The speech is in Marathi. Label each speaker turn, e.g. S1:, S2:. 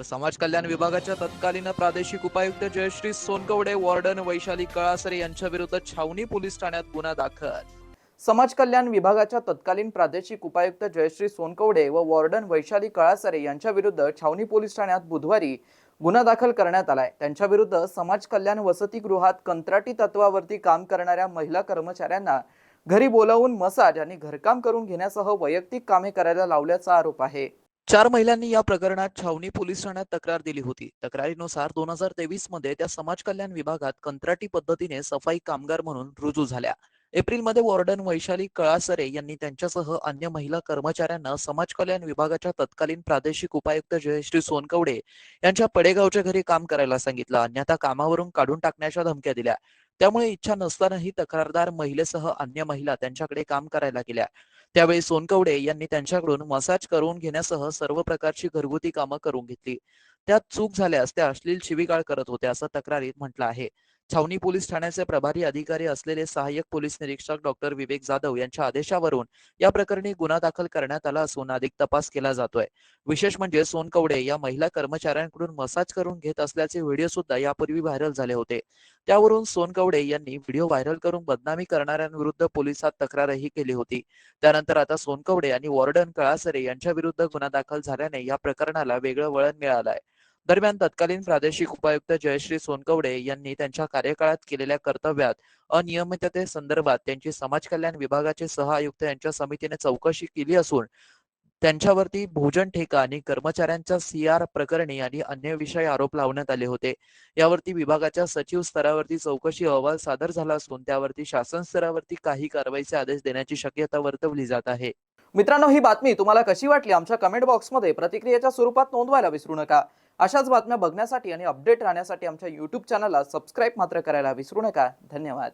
S1: तर समाज कल्याण विभागाच्या तत्कालीन प्रादेशिक उपायुक्त जयश्री सोनकवडे वॉर्डन वैशाली कळासरे यांच्या विरुद्ध छावणी पोलीस ठाण्यात गुन्हा दाखल. समाज कल्याण विभागाच्या तत्कालीन प्रादेशिक उपायुक्त जयश्री सोनकवडे व वॉर्डन वैशाली कळासरे यांच्या विरुद्ध छावणी पोलीस ठाण्यात बुधवारी गुन्हा दाखल करण्यात आलाय. त्यांच्या विरुद्ध समाज कल्याण वसतिगृहात कंत्राटी तत्वावरती काम करणाऱ्या महिला कर्मचाऱ्यांना घरी बोलावून मसाज आणि घरकाम करून घेण्यासह वैयक्तिक कामे करायला लावल्याचा आरोप आहे. चार महिलांनी या प्रकरणात छावणी पोलीस ठाण्यात तक्रार दिली होती. तक्रारीनुसार दोन हजार तेवीसमध्ये त्या समाज कल्याण विभागात कंत्राटी पद्धतीने सफाई कामगार म्हणून रुजू झाल्या. एप्रिलमध्ये वॉर्डन वैशाली कळासरे यांनी त्यांच्यासह अन्य महिला कर्मचाऱ्यांना समाज कल्याण विभागाच्या तत्कालीन प्रादेशिक उपायुक्त जयश्री सोनकवडे यांच्या पडेगावच्या घरी काम करायला सांगितलं. अन्यथा कामावरून काढून टाकण्याच्या धमक्या दिल्या. त्यामुळे इच्छा नसतानाही तक्रारदार महिलेसह अन्य महिला त्यांच्याकडे काम करायला गेल्या. त्यावेळी सोनकवडे यांनी त्यांच्याकडून मसाज करून घेण्यासह सर्व प्रकारची घरगुती कामं करून घेतली. त्यात चूक झाल्यास त्या अश्लील शिवीगाळ करत होत्या असं तक्रारीत म्हटलं आहे. छावणी पोलीस ठाण्याचे प्रभारी अधिकारी असलेले सहाय्यक पोलीस निरीक्षक डॉक्टर विवेक जाधव यांच्या आदेशावरून या प्रकरणी गुन्हा दाखल करण्यात आला असून अधिक तपास केला जातोय. विशेष म्हणजे सोनकवडे या महिला कर्मचाऱ्यांकडून मसाज करून घेत असल्याचे व्हिडिओ सुद्धा यापूर्वी व्हायरल झाले होते. त्यावरून सोनकवडे यांनी व्हिडिओ व्हायरल करून बदनामी करणाऱ्यांविरुद्ध पोलिसात तक्रारही केली होती. त्यानंतर आता सोनकवडे आणि वॉर्डन कळासरे यांच्या विरुद्ध गुन्हा दाखल झाल्याने या प्रकरणाला वेगळं वळण मिळालं आहे दरम्यान तत्कालीन प्रादेशिक उपायुक्त जयश्री सोनकवडे यांनी त्यांच्या कार्यकाळात केलेल्या कर्तव्यात अनियमितते संदर्भात त्यांची समाज कल्याण विभागाचे सह आयुक्त यांच्या समितीने चौकशी केली असून त्यांच्यावरती भोजन ठेका आणि कर्मचाऱ्यांच्या सीआर प्रकरणी आणि अन्य विषय आरोप लावण्यात आले होते. यावरती विभागाच्या सचिव स्तरावरती चौकशी अहवाल सादर झाला असून त्यावरती शासन स्तरावरती काही कारवाईचे आदेश देण्याची शक्यता वर्तवली जात आहे. मित्रांनो ही बातमी तुम्हाला कशी वाटली? आमच्या कमेंट बॉक्समध्ये प्रतिक्रियेच्या स्वरूपात नोंदवायला विसरू नका. अशाच बातम्या बघण्यासाठी आणि अपडेट राहण्यासाठी आमच्या यूट्यूब चॅनलला सबस्क्राईब मात्र करायला विसरू नका. धन्यवाद.